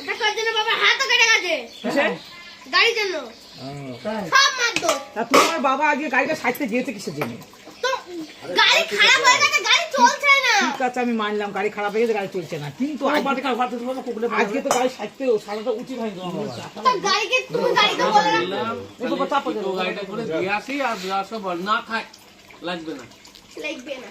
ওটা কার জন্য? বাবা হাতও কেটে গেছে। গাড়ির জন্য। সব মারতো। তা তোমার বাবা আগে গাড়িটা সাইডতে যেতে কিসের জন্য? তো গাড়ি খারাপ হয়ে গেছে গাড়ি চলছে না। ঠিক আছে আমি মানলাম গাড়ি খারাপ হয়ে গেছে গাড়ি চলছে না। কিন্তু আজকে তো গাড়ি সাইডতে সারাটা উচিত হয়নি তোমার গাড়িকে তুমি গাড়িকে বলে রাখো। গাড়িটা করে দিয়ে আসি আর না থাক লাগবে না। লাগবে না।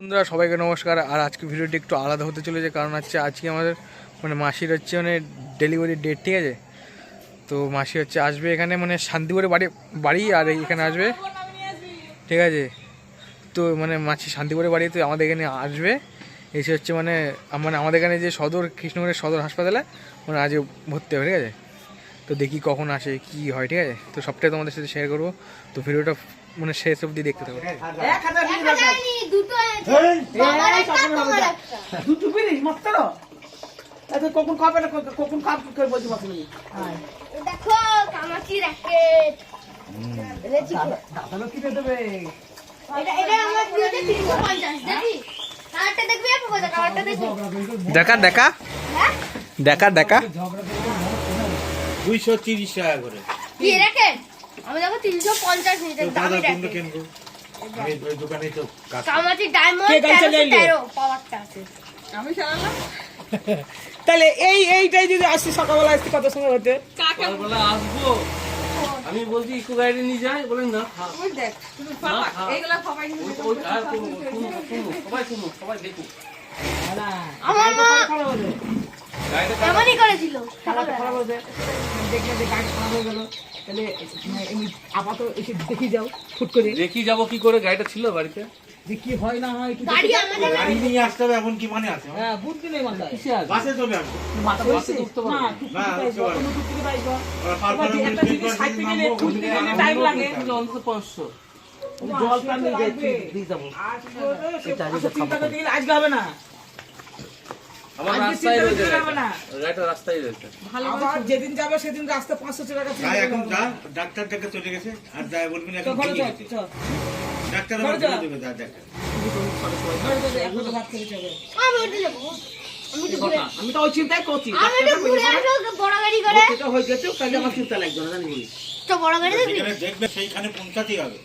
বন্ধুরা, সবাইকে নমস্কার। আর আজকে ভিডিওটি একটু আলাদা হতে চলেছে, কারণ হচ্ছে আজকে আমাদের মানে মাসির হচ্ছে মানে ডেলিভারি ডেট ঠিক আছে? তো মাসি হচ্ছে আসবে এখানে মানে শান্তিপুরে বাড়ি বাড়ি আর এখানে আসবে, ঠিক আছে? তো মানে মাসি শান্তিপুরে বাড়ি, তো আমাদের এখানে আসবে। এসে হচ্ছে মানে মানে আমাদের এখানে যে সদর কৃষ্ণগড়ের সদর হাসপাতালে মানে আজ ভর্তি হবে, ঠিক আছে? তো দেখি কখন আসে, কি হয়, ঠিক আছে? তো সবটাই তোমাদের সাথে শেয়ার করব। তো ভিডিওটা মানে শেষ অবধি দেখতে থাকো দুটো কখন খাবে না কখন খাবে করে বলছি দেখো কামাচি। কিনে দেবে। দেখি। হ্যাঁ? দেখা দেখা। দুইশো তিরিশ টাকা করে। আমি দেখো তিনশো পঞ্চাশ নিয়েছে দামি আমি দোকানে তো কামাচি ডায়মন্ড? তেরো পাওয়ারটা আছে তাহলে এই এইটাই যদি আসছি সকালবেলা আসছি কত সময় হতে? সকালবেলা আসব। আমি বলছি ইকো গাড়ি নিয়ে যাই বলেন না সবাই শুনো সবাই দেখুক। আমার মা এমনই করেছিল। চালাতে খারাপ হয়েছে। দেখলে যে গাড়ি খারাপ হয়ে গেল তাহলে মানে আপাতত এসে দেখে যাও ফুট করে। দেখি যাব কি করে গাড়িটা ছিল বাড়িতে? যে কি হয় না হয় গাড়ি আমাদের গাড়ি নিয়ে আসতে হবে এমন কি মানে আছে হ্যাঁ। বুদ্ধি নেই মাথায় কিসে আসবে বাসে চলে আসবে। মাথা বাসে উঠতে পারবে। না না। টুকটুকি না, উঠতে পারবে। কোনো টুকটুকি পাইবো। ওরা পার এবার পার যে করে একটা জিনিস করে সাইড থেকে নামবো, ফুট ওদিকে দিতে নামবো। টাইম লাগে। অন্তত পাঁচশো। জল পান নিয়ে দিয়ে যাব। আজকে হবে না। আমার রাস্তায় রয়েছে। না। গাড়িটা। রাস্তায় রয়েছে। আবার যেদিন যাবে সেদিন রাস্তা পাঁচশো টাকা যাই এখন যা ডাক্তার ডেকে চলে গেছে আর যাই বলবি না তো এখন গেছে। ডাক্তার আমার যা। বলে দেবে যা ডাক্তার। আমি তো ঘুরে আমি তো ওই চিন্তাই করছি বড় গাড়ি করে। হয়ে তাহলে আমার চিন্তা লাগবে না জানি তো বড় গাড়ি দেখবে? সেইখানে পৌঁছাতেই হবে।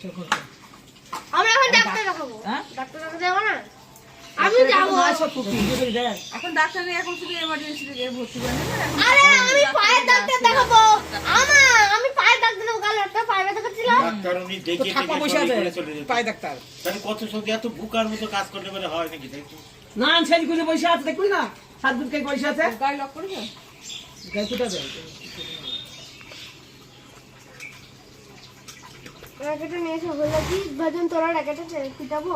আমরা এখন ডাক্তার দেখাবো। হ্যাঁ? ডাক্তার দেখাতে যাব না? আমি যাব। এখন ডাক্তার নেই এখন শুধু এমার্জেন্সি থেকে ভর্তি করে আরে আমি পায়ের ডাক্তার দেখাবো। আমা আমি পায়ের ডাক্তার দেখাবো কাল একটা পায়ের ব্যথা করছিল। ডাক্তার উনি দেখে দেখে বসে আছে পায়ে ডাক্তার তাহলে কত সত্যি এত বুকার মতো কাজ করতে পারে হয় নাকি তাই না সেই করে বসে আছে দেখুন না। সাত দিন কে বসে আছে? গাড়ি লক করেছ গায়ে কোথায় যায়? র্যাকেটটা নিয়ে এসে বলল কি ভজন তোরা র্যাকেটটা পিটাবো?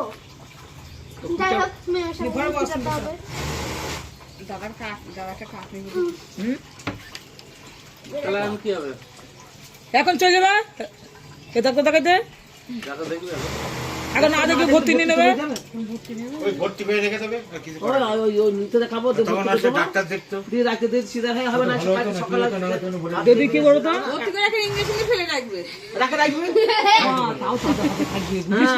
যাই হোক মেয়ের সাথে হবে দাদার কাক দাদাটা কাক নেই হুম? তাহলে আমি কি হবে? এখন চলে যাবে? এ ডাক্তার দেখাইতে যাকে দেখবে এখন। এখন না দেখে ভর্তি নিয়ে নেবে? ওই ভর্তি করে রেখে দেবে ওই ওই নিতে দেখাবো ডাক্তার দেখতো। দিয়ে রাখতে দিয়ে সিধা হয়ে হবে না সকালে দিদি কি করো তো ভর্তি করে একটা ইঞ্জেকশন ফেলে রাখবে। রাখে রাখবে? হ্যাঁ, তাও সাদা হাতে থাকবে। বুঝিস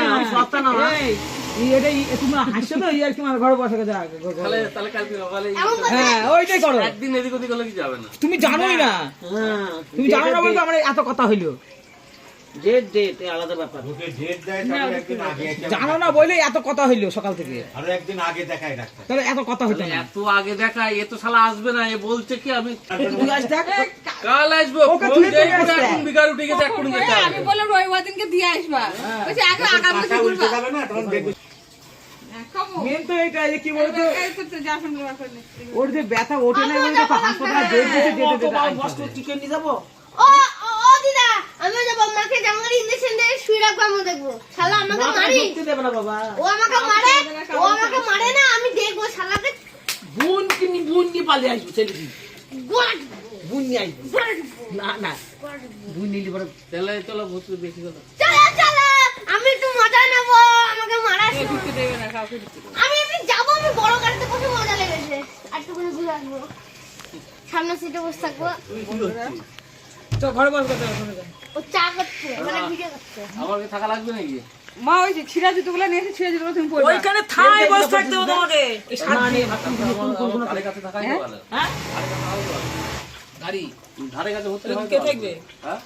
কেন? এই, এই এটাই তুমি হাসছো তো ইয়ার কি আমার ঘরে বসে গেছে। আগে, ঘরে। তাহলে তাহলে কালকে সকালে হ্যাঁ ওইটাই করো। একদিন এদিক ওদিক হলে কি যাবে না? তুমি জানোই না। তুমি জানো না বলতে আমার এত কথা হইল। ডেট ডেট আলাদা ব্যাপার। ডেট দেয় একদিন আগে জানো না বলে এত কথা হইল সকাল থেকে। আরও একদিন আগে দেখায় ডাক্তার। তাহলে এত কথা হইতো না। এত আগে দেখা এ তো শালা আসবে না এ বলছে কি আমি তুই আজ দেখ। কাল আসব ওকে। এখন উঠে গেছে এখন হ্যাঁ, আমি রবিবার দিনকে দিয়ে আসবা। বলছে এখন আগামী বছর যাবে না তখন দেখবে। মেন তো এটা যে কি বলতো? যা শুনলে ব্যাপার নেই ওর যে ব্যথা ওঠে না বলে তো হাসপাতালে ডেট দিতে যেতে যেতে চিকেন নিয়ে যাব? ও ও ও দিদা আমি যাব মাকে জামার ইঞ্জেকশন দিয়ে শুই রাখব আমি দেখব। শালা আমাকে মারি। দেবে না বাবা। ও আমাকে মারে ও আমাকে মারে না আমি দেখব শালাকে বোন কি নি বোন নিয়ে পালিয়ে আসব ছেলে। দিদি গোড়া বোন নিয়ে আসব। না না। বোন নিলে পরে তাহলে চলো ভর্তি বেশি কথা। চলো চলো আমি একটু মজা নেব আমাকে মারার সময়। ঢুকতে দেবে না কাউকে ঢুকতে। আমি এমনি যাব আমি বড় গাড়িতে বসে মজা লেগেছে আর একটু করে ঘুরে আসব সামনে সিটে বসে থাকব তো ঘরে বস কথা ঘরে ও চা করছে মানে ভিডিও করছে আমার কি থাকা লাগবে নাকি মা ওই যে ছিঁড়া জুতোগুলো নিয়ে এসে ছিঁড়া জুতোগুলো তুমি পরবে ওইখানে থাই বসে থাকতে হবে তোমাকে এই সাত না, দিয়ে নিয়ে ভাবছি, আমার- আমার কাছে থাকাই ভালো। হ্যাঁ গাড়ি ধারে কাছে হতে কে থাকবে?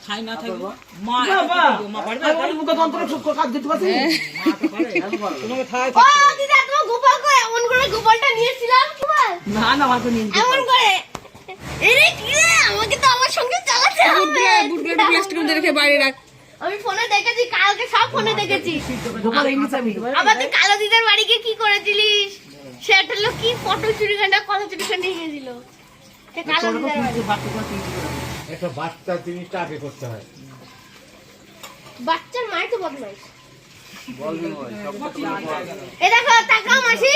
খাই না থাকবে। মা বাবা মা! পারবে আমি মুখে তন্ত্র চুপ কাজ দিতে পারছি? মা তো পারে। তোমাকে থাই ও দিদা তোমার গোপাল কই? এমন করে গোপালটা নিয়েছিলাম গোপাল না না আমাকে নিয়ে এমন করে। এরে কি আমাকে তো আমার সঙ্গে চালাতে হবে। রেখে বাইরে রাখ। আমি ফোনে দেখেছি কালকে সব ফোনে দেখেছি। গোপাল ইংলিশ আবার তুই কালো দিদার বাড়ি গিয়ে কি করেছিলিস? সেটা হলো কি ফটো চুরি কান্ডা কথা চুরি কান্ডা গেছিল একটা বাচ্চা জিনিসটা আগে করতে হয়। বাচ্চার মাই তো বদমাইশ। বলবি নয়, সব কথা বলবি। এ দেখো তাকাও মাসি।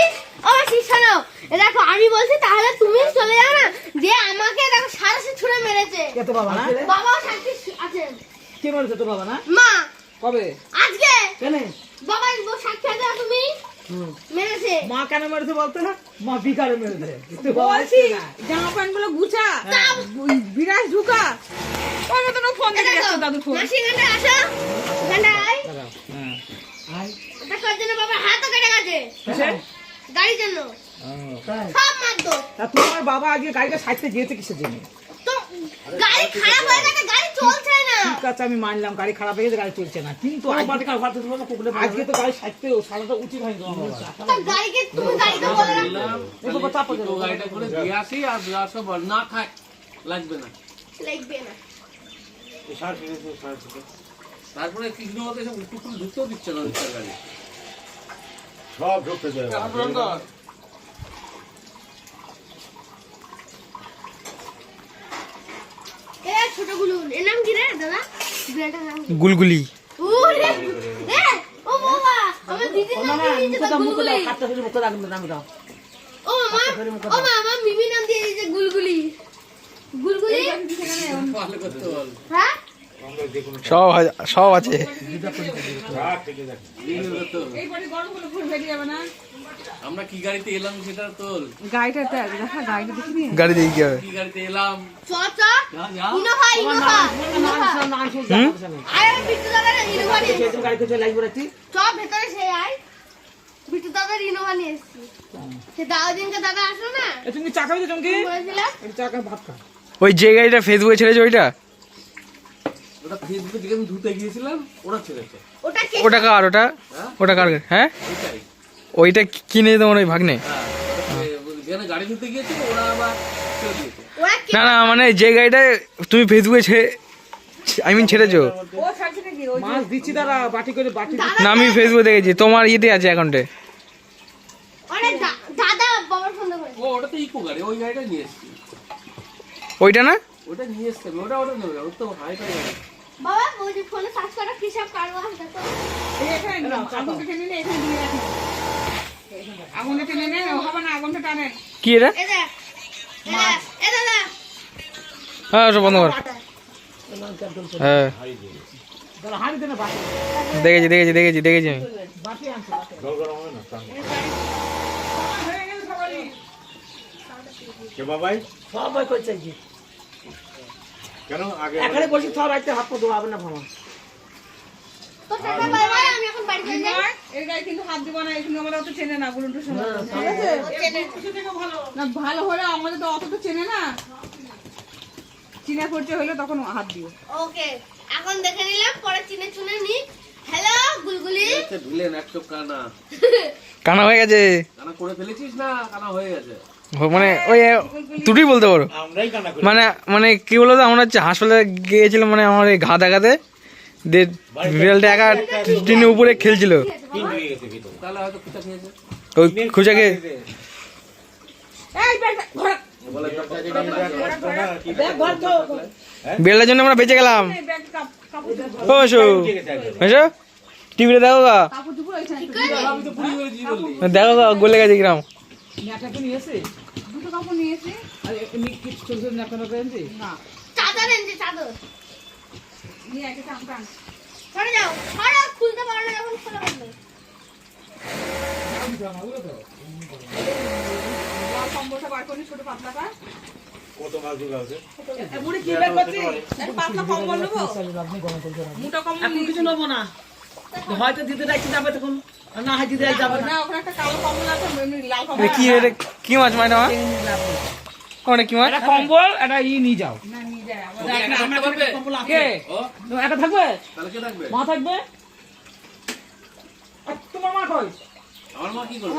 ও মাসি শোনো। এ দেখো আমি বলছি তাহলে তুমি চলে যাও না। যে আমাকে দেখো সারাশি ছুঁড়ে মেরেছে। কে তো বাবা না? বাবাও সাক্ষী আছে। কে বলেছে তো বাবা না? মা। কবে? আজকে। কেন? বাবা সাক্ষী আছে তুমি? মেরেছে। মা কেন মেরেছে বলতে? না মা বিকারে মেরেছে। তুই বলছি জামা প্যান্টগুলো গুছা। ওই বিরাজ ঢুকা। মতন ফোন দেখে যাচ্ছে দাদুর ফোন মাসি এখানটা আসো। এখানটা আয়। হ্যাঁ। আয়। দেখো এর জন্য বাবার হাতও কেটে গেছে? গাড়ির জন্য। সব মারতো তা তোমার বাবা আগে গাড়িটা সাইডতে যেতে কিসের জন্য? তো গাড়ি খারাপ হয়ে গেছে গাড়ি চলছে না ঠিক আছে আমি মানলাম গাড়ি খারাপ হয়ে গেছে গাড়ি চলছে না। কিন্তু আজকে আজকে তো গাড়ি সারাটা উচিত হয়নি গাড়িটা করে দিয়ে আসি আর না থাক লাগবে না। লাগবে না। তারপরে মতো টুকুর ঢুকতেও দিচ্ছে না গাড়ি। সব ঢুকতে এ এর নাম কি রে দাদা? বিড়ালটার নাম কি? গুলগুলি। ওরে এ ও বাবা আমার দিদির নাম মামা দিয়েছে মুখে মুখে গুলগুলি। দাও কাটটা করে রাখবে নাম দাও ও মামা ও মামা আমার মিমি নাম দিয়ে দিয়েছে গুলগুলি। গুলগুলি? ভালো করতে বল হ্যাঁ? সব আছে- সব আছে। এই বাড়ি গরম হলে ফুল বেরিয়ে যাবে না? আমরা কি গাড়িতে এলাম সেটা তোল গাড়িটা দেখা গাড়িটা দেখি নি গাড়ি দিয়ে কি হবে। কি গাড়িতে এলাম? চ চ। Innova Innova. আরে বিট্টু দাদার ইনোভা নিয়ে এসেছি। গাড়িতে চলে আসবে রাখছি চ ভেতরে সে আয়। বিট্টু দাদার ইনোভা নিয়ে এসেছি। সে দাদা দিনকে দাদা আসলো না? এ তুমি চা খাবে চা খাবে ভাত খা ওই যে গাড়িটা ফেসবুকে ছেড়েছে ওইটা? ওটা ফেসবুকে যেখানে আমি ধুতে গিয়েছিলাম ওরা ছেড়েছে। ওটা কে? ওটা কার ওটা? ওটা কার হ্যাঁ? ওইটা কিনে তোমার ওই ভাগ্নে? হ্যাঁ না না মানে যে গাড়িটা তুমি ফেসবুকে ছেড়ে আই মিন ছেড়েছো। ও ছাড়ছে নাকি? ওই মাছ দিচ্ছি তারা বাটি করে বাটি না আমি ফেসবুকে দেখেছি। তোমার ইয়েতে আছে অ্যাকাউন্টে। ওরা দা- দাদা বাবার ফোন করে ও ওটা তো ইকো গাড়ি ওই গাড়িটা নিয়ে এসছি। ওইটা না? ওটা নিয়ে এসছে ওটা ওটা নেবে ওর তো হাই ফাই বাবা ফোনে সার্চ করা কারবার নে এখানে দিয়ে রাখি। আগুনটা টেনে নে হবে না আগুনটা টানে। কি এটা হ্যাঁ সব বন্ধ কর। হ্যাঁ। দেখেছি দেখেছি দেখেছি দেখেছি আমি। কেন আগে এখানে বসে সব রাখতে হাত পা ধোয়া হবে না বাই আমি এখন বাড়ি চলে যাই। এই গায়ে কিন্তু হাত দিব না এখানে আমরা অত চেনে না গুলুন্টুর সময় ঠিক আছে না? ভালো। হলে আমাদের তো অত তো চেনে না। চিনা পরিচয় হলে তখন হাত দিও। ওকে এখন দেখে নিলাম পরে চিনে চুনে নি। হ্যালো গুলগুলি। একশো কানা। কানা হয়ে গেছে। কানা করে ফেলেছিস না? কানা হয়ে গেছে। মানে ওই দুটোই বলতে পারো। আমরাই কানা করি। মানে মানে কি বলতো আমরা হচ্ছে হাসপাতালে গিয়েছিলাম মানে আমার এই ঘা দেখাতে। বিড়ালটা একা টিনের উপরে খেলছিল। তিন গেছে ভিতরে তাহলে হয়তো কুচা খেয়েছে ওই খুঁজাকে বিড়ালের জন্য আমরা বেঁচে গেলাম ও এসো। এসো। টিভিতে দেখো গা। দেখো গা গলে গেছে নিয়ে নিয়ে একে টান টান সরে যাও সরে খুলতে পারো না যখন খোলা বলবে লাল বার করি ছোট পাতলাটা কত মাছ দুটো আছে? বুড়ি কি বের করছিস? পাতলা কম্বল নেব? আপনি গরম করতে মোটা কম্বল এখন কিছু নেব না। তো হয়তো দিদি রাখতে যাবে তখন। না হয় রাখতে যাবে না। ওখানে একটা কালো আছে লাল কি মাছ মাইনা মা? ওটা কি মাছ একটা কম্বল একটা ই নিয়ে যাও? কে? একটা থাকবে? কে? মা থাকবে? তোমার মা কই? আমার মা কি করবে?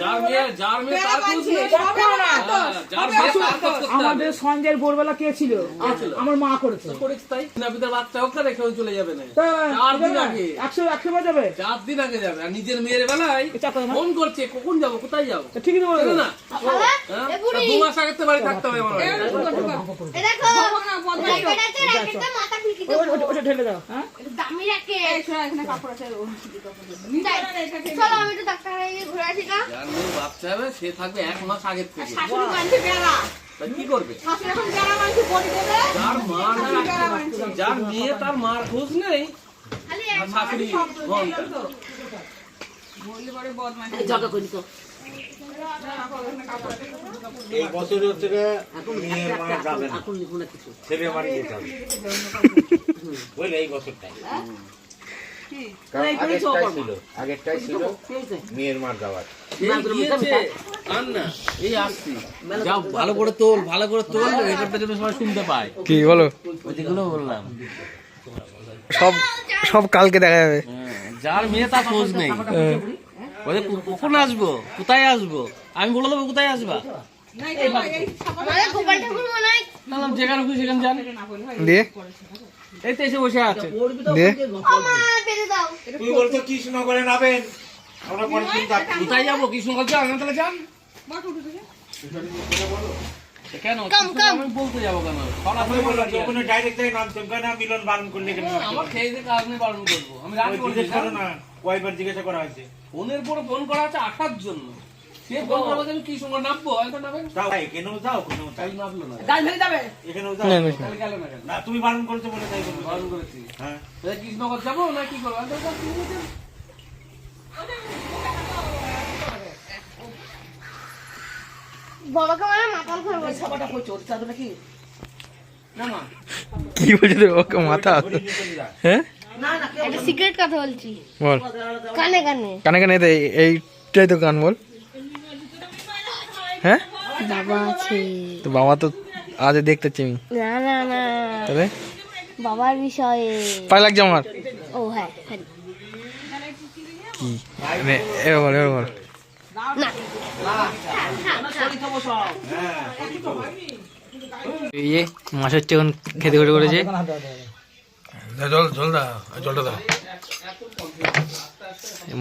যার মেয়ে, যার মেয়ে তার। আমাদের সঞ্জয়ের ভোরবেলা কে ছিল? আমার মা করেছে। করেছে তাই? নাপিতের বাচ্চা হোক না রেখেও চলে যাবে না। চার দিন আগে। একশো একশো বার যাবে? চার দিন আগে যাবে। আর নিজের মেয়ের বেলায় ফোন করছে কখন যাব কোথায় যাব? ঠিকই তো বলছো। না? হ্যাঁ? এ বুড়ি, তা দু মাস আগে তো বাড়ি থাকতে হবে আমার ওটা- ঢেলে দাও হ্যাঁ? দামি র্যাকেট। এই শোনো, এখানে কাপড় আছে চলো আমি একটু ডাক্তার ঘুরে আসি না যার বাচ্চা হবে সে থাকবে এক মাস আগের থেকে। শাশুড়ি বাঁধছে বেড়া। কি করবে? শাশুড়ি এখন বেড়া বাঁধছে, বলি দেবে। যার মা মেয়ে তার মার খোঁজ নেই। শাশুড়ি তো। এই বছরের থেকে মেয়ের মা যাবে না। এখন লিখুন কিছু। ছেলে বাড়ি যেতে হবে। বুঝলে এই বছরটাই। চো আগেরটাই ছিল মেয়ের মার যাওয়ার এই গিয়েছে আর না এই আসছি যাও ভালো করে তোল ভালো করে তোল রেকর্ডটা যেন সবাই শুনতে পায় কি বলো বললাম সব সব কালকে দেখা যাবে হ্যাঁ, যার মেয়ে তার খোঁজ নেই কখন আসব কোথায় আসব আমি বলে দেবো কোথায় আসবা মনে হয় যেখানে খুশি সেখানে যান দিয়ে এই তো এসে বসে আছে। তুই বলছো কৃষ্ণনগরে নাবেন। আমরা পরে চিন্তা কোথায় যাব? কৃষ্ণগঞ্জ যান তাহলে যান। কেন। আমি বলতে যাব কেন? সরাসরি আমি বললাম ডাইরেক্ট কেন মিলন বারণ করলে কেন আমার খেয়ে দিয়ে কাজ নেই পালন করব। আমি রাগ না কয়বার জিজ্ঞাসা করা হয়েছে? ফোনের পরে ফোন করা হচ্ছে আসার জন্য। কি তুমি বারণ করেছ বলে তাই বারণ করেছি। হ্যাঁ। তাহলে যাব না কি করব? আমি তো বললাম, তুমি বলছো। বড়কে মানে মাতাল করব ছাপাটা কই চোর চাদর নাকি? না মা। কি বলছে ওকে মাথা হ্যাঁ? না না সিক্রেট কথা বলছি। বল। কানে কানে। কানে কানে দে এইটাই তো গান বল। হ্যাঁ? বাবা আছে। তো বাবা তো আজ দেখতে চাই। না না না। তবে বাবার বিষয়ে। পায়ে লাগছে আমার। ও হ্যাঁ হ্যাঁ। কি? মানে এবার বল এবার বল। ইয়ে মাছের চিকেন খেতে করে করেছে। এখন হাতে হাতে হাতে। জল জল দা জলটা দা।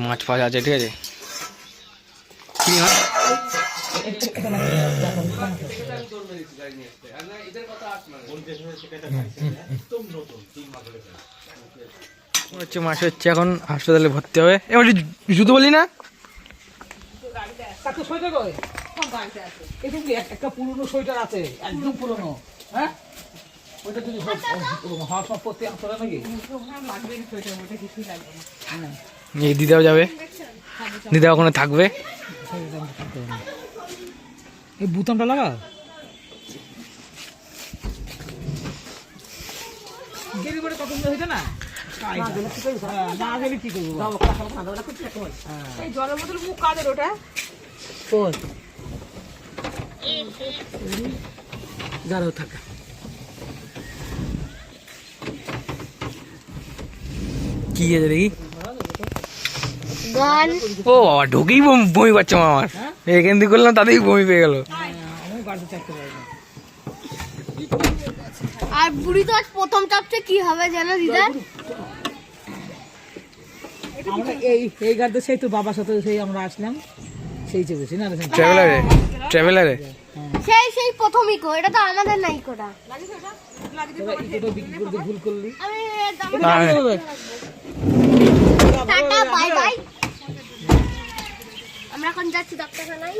মাছ ফাছ আছে ঠিক আছে। কি মাছ? হচ্ছে মাছ হচ্ছে এখন হাসপাতালে ভর্তি হবে। এবার জুতো বলি না? একটা পুরনো সোয়েটার আছে একদম পুরনো হ্যাঁ দিদাও যাবে। দিদা ওখানে থাকবে। এই বুতামটা লাগা? গেলি বলে কত সুন্দর হইতো না? হ্যাঁ, না গেলে কি করব? এই জলের বোতল মুখ কাদের ওটা? কোন যারও থাকা। কি আছে দেখি? গান ও বাবা ঢুকেই বমি বমি পাচ্ছে মা আমার এখান থেকে করলাম তাতেই বমি পেয়ে গেল। গাড়িতে চাপতে পারি না। আর বুড়ি তো আজ প্রথম চাপছে কি হবে জানো দিদা? আমরা এই এই গাড়িতে সেই তো বাবার সাথে সেই আমরা আসলাম। সেই চেপেছি না ট্রাভেলারে ট্রাভেলারে সেই সেই প্রথমই কো এটা তো আমাদের নাই ভুল করলি। Tata bye bye. আমরা এখন যাচ্ছি ডাক্তারখানায়।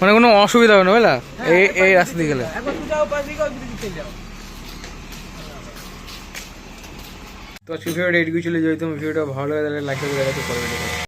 মানে কোনো অসুবিধা হবে না বুঝলা? এই এই রাস্তা দিয়ে গেলে। তো আজকে ভিডিওটা এইটুকু চলে যাই তোমার ভিডিওটা ভালো লাগে তাহলে লাইক করে দেখাতে।